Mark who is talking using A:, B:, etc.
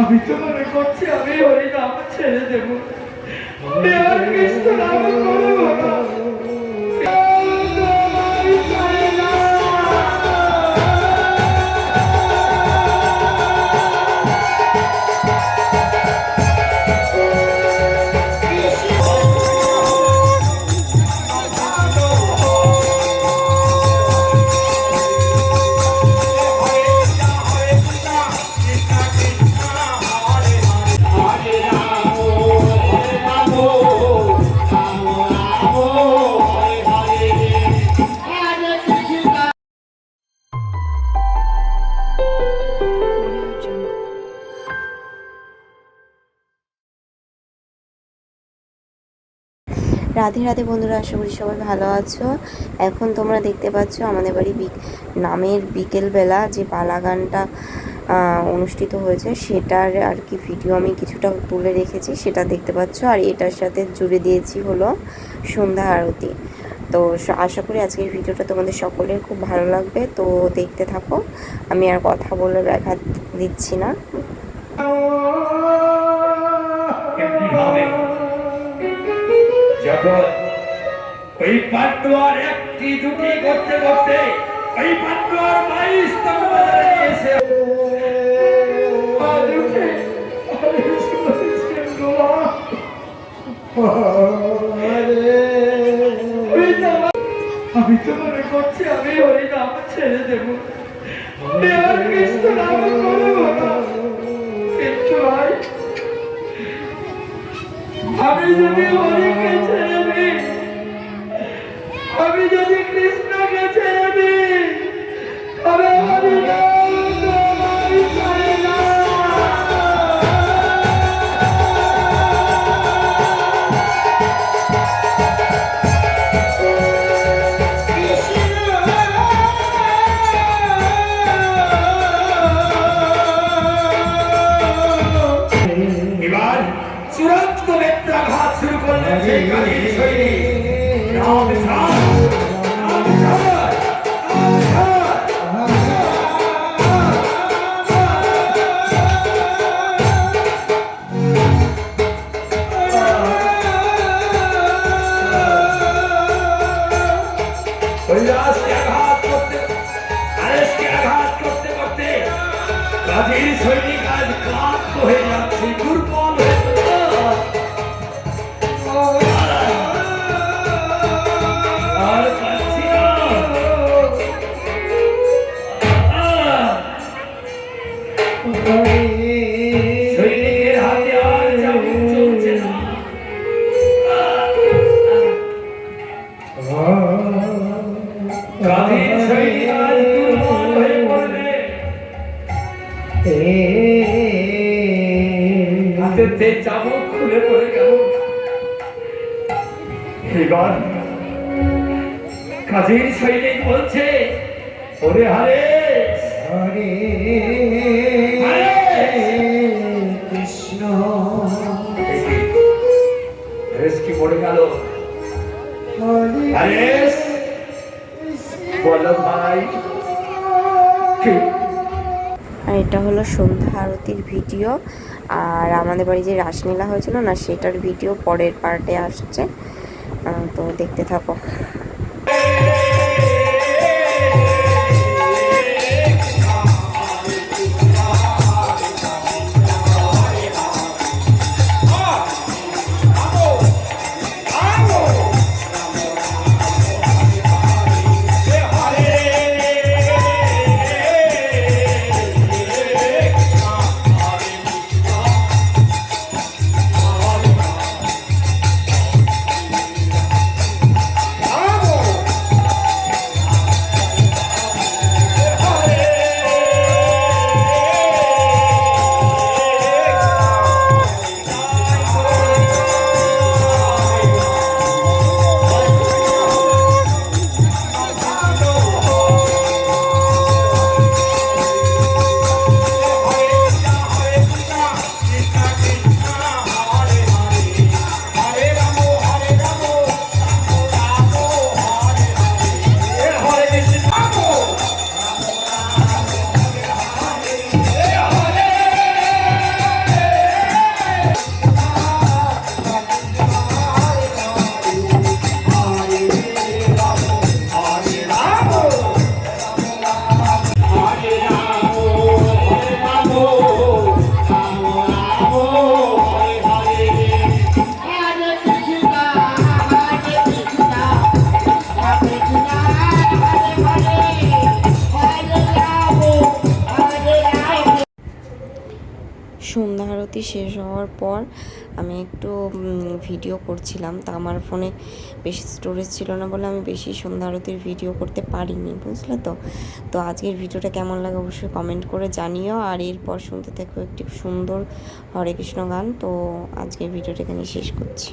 A: আমি তো মনে করছি আমি হরি নাম ছেড়ে দেবো। আমি আর কৃষ্ণ নাম করব না।
B: রাধে রাধে বন্ধুরা, আশা করি সবাই ভালো আছো। এখন তোমরা দেখতে পাচ্ছ আমাদের বাড়ি নামের বিকেলবেলা যে পালা গানটা অনুষ্ঠিত হয়েছে, সেটার আর কি ভিডিও আমি কিছুটা তুলে রেখেছি, সেটা দেখতে পাচ্ছ। আর এটার সাথে জুড়ে দিয়েছি হলো সন্ধ্যা আরতি। তো আশা করি আজকের ভিডিওটা তোমাদের সকলের খুব ভালো লাগবে। তো দেখতে থাকো, আমি আর কথা বলে দেখা দিচ্ছি না।
A: কেমনি ওই পান্ডুয়ার একটি দুটি করতে করতে ওই পান্ডুয়ার বাইশ তম বাজারে এসে আরে আমি তো মনে করছি আমি হরি নাম ছেড়ে দেব। আমি আর কৃষ্ণ নাম করব না। কিন্তু ভাই আমি যদি হরিকে আঘাত করতে আরেসকে আঘাত করতে করতে কাজীর সৈনিক হাতেতে চাবুক খুলে পড়ে গেল। এবার কাজীর সৈনিক বলছে ওরে হারে
C: হরে কৃষ্ণ।
A: কি পড়ে গেল?
C: হরে
A: বলো ভাই কি
B: আর এটা হলো সন্ধ্যা আরতির ভিডিও। আর আমাদের বাড়ি যে রাসলীলা হয়েছিল না, সেটার ভিডিও পরের পার্টে আসছে। তো দেখতে থাকো।
A: আরতি শেষ হওয়ার পর আমি একটু ভিডিও করছিলাম। তা আমার ফোনে বেশি স্টোরেজ ছিল না বলে আমি বেশি সন্ধ্যা আরতির ভিডিও করতে পারিনি, বুঝলে তো? তো আজকের ভিডিওটা কেমন লাগে অবশ্যই কমেন্ট করে জানিও। আর এরপর শুনতে থাকো একটি সুন্দর হরে কৃষ্ণ গান। তো আজকের ভিডিওটা এখানে শেষ করছি।